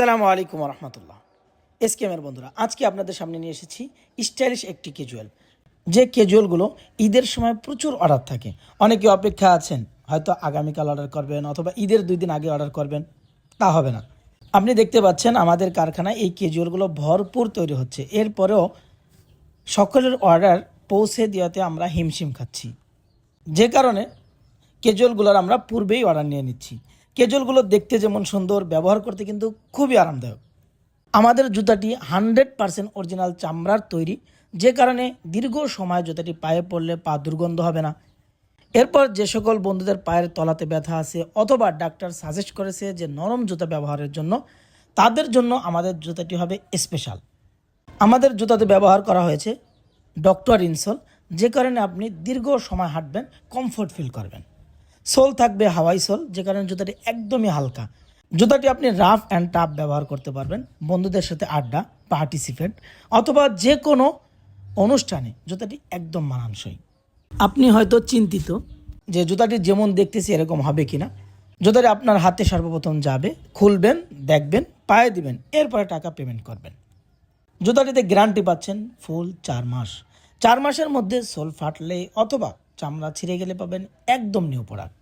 আসসালামু আলাইকুম রহমতুল্লাহ। এসকেএমের বন্ধুরা, আজকে আপনাদের সামনে নিয়ে এসেছি স্টাইলিশ একটি ক্যাজুয়াল যে ক্যাজুয়ালগুলো ঈদের সময় প্রচুর অর্ডার থাকে। অনেকে অপেক্ষা আছেন, হয়তো আগামীকাল অর্ডার করবেন অথবা ঈদের দুই দিন আগে অর্ডার করবেন, তা হবে না। আপনি দেখতে পাচ্ছেন আমাদের কারখানায় এই ক্যাজুয়ালগুলো ভরপুর তৈরি হচ্ছে। এরপরেও সকলের অর্ডার পৌঁছে দেওয়াতে আমরা হিমশিম খাচ্ছি। যে কারণে কেজুয়ালগুলোর আমরা পূর্বেই অর্ডার নিয়ে নিচ্ছি। কেজুয়ালগুলো দেখতে যেমন সুন্দর, ব্যবহার করতে কিন্তু খুবই আরামদায়ক। আমাদের জুতাটি হান্ড্রেড পারসেন্ট অরিজিনাল চামড়ার তৈরি, যে কারণে দীর্ঘ সময় জুতাটি পায়ে পড়লে পা দুর্গন্ধ হবে না। এরপর যে সকল বন্ধুদের পায়ের তলাতে ব্যথা আছে অথবা ডাক্তার সাজেস্ট করেছে যে নরম জুতা ব্যবহারের জন্য, তাদের জন্য আমাদের জুতাটি হবে স্পেশাল আমাদের জুতাতে ব্যবহার করা হয়েছে ডক্টর ইনসল, যে কারণে আপনি দীর্ঘ সময় হাঁটবেন কমফোর্ট ফিল করবেন। সোল থাকবে হাওয়াই সোল, যে কারণে জুতাটি একদমই হালকা। জুতাটি আপনি রাফ অ্যান্ড টাফ ব্যবহার করতে পারবেন, বন্ধুদের সাথে আড্ডা, পার্টিসিপেট, অথবা যে কোনো অনুষ্ঠানে জুতাটি একদম মানানসই। আপনি হয়তো চিন্তিত যে জুতাটি যেমন দেখতেছি এরকম হবে কিনা। জুতাটি আপনার হাতে সর্বপ্রথম যাবে, খুলবেন, দেখবেন, পায়ে দিবেন, এরপরে টাকা পেমেন্ট করবেন। জুতাটিতে গ্যারান্টি পাচ্ছেন ফুল চার মাস। চার মাসের মধ্যে সোল ফাটলে অথবা চামড়া ছিঁড়ে গেলে পাবেন একদম নিউ প্রোডাক্ট